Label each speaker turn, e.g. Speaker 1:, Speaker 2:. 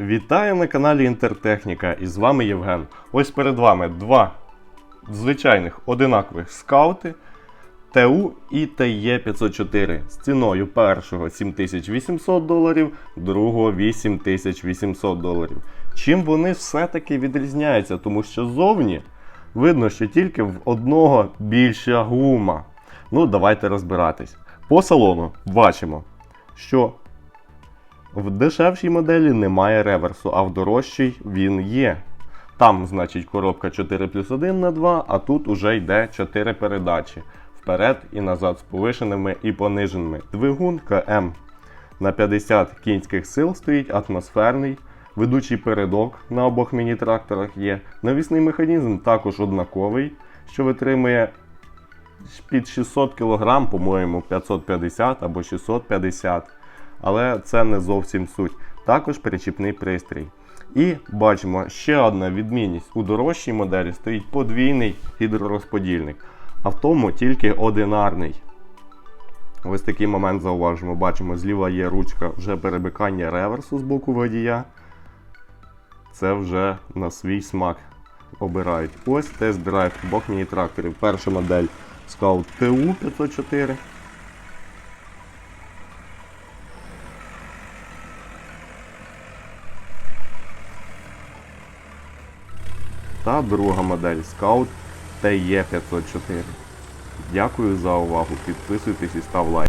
Speaker 1: Вітаю на каналі Інтертехніка і з вами Євген. Ось перед вами два звичайних одинакових скаути ТУ і ТЕ 504 з ціною першого 7800 доларів, другого 8800 доларів. Чим вони все-таки відрізняються? Тому що ззовні видно, що тільки в одного більша гума. Ну, давайте розбиратись. По салону бачимо, що в дешевшій моделі немає реверсу, а в дорожчій він є. Там, значить, коробка 4 плюс 1 на 2, а тут уже йде 4 передачі. Вперед і назад з повишеними і пониженими. Двигун КМ на 50 кінських сил стоїть атмосферний. Ведучий передок на обох міні-тракторах є. Навісний механізм також однаковий, що витримує під 600 кг, по-моєму, 550 або 650 але це не зовсім суть. Також перечіпний пристрій. І бачимо, ще одна відмінність. У дорожчій моделі стоїть подвійний гідророзподільник, а в тому тільки одинарний. Ось такий момент зауважимо. Бачимо, зліва є ручка вже перебикання реверсу з боку водія. Це вже на свій смак обирають. Ось тест-драйв двох міні-тракторів. Перша модель Scout TU504. Та друга модель Scout TE504. Дякую за увагу. Підписуйтесь і став лайк.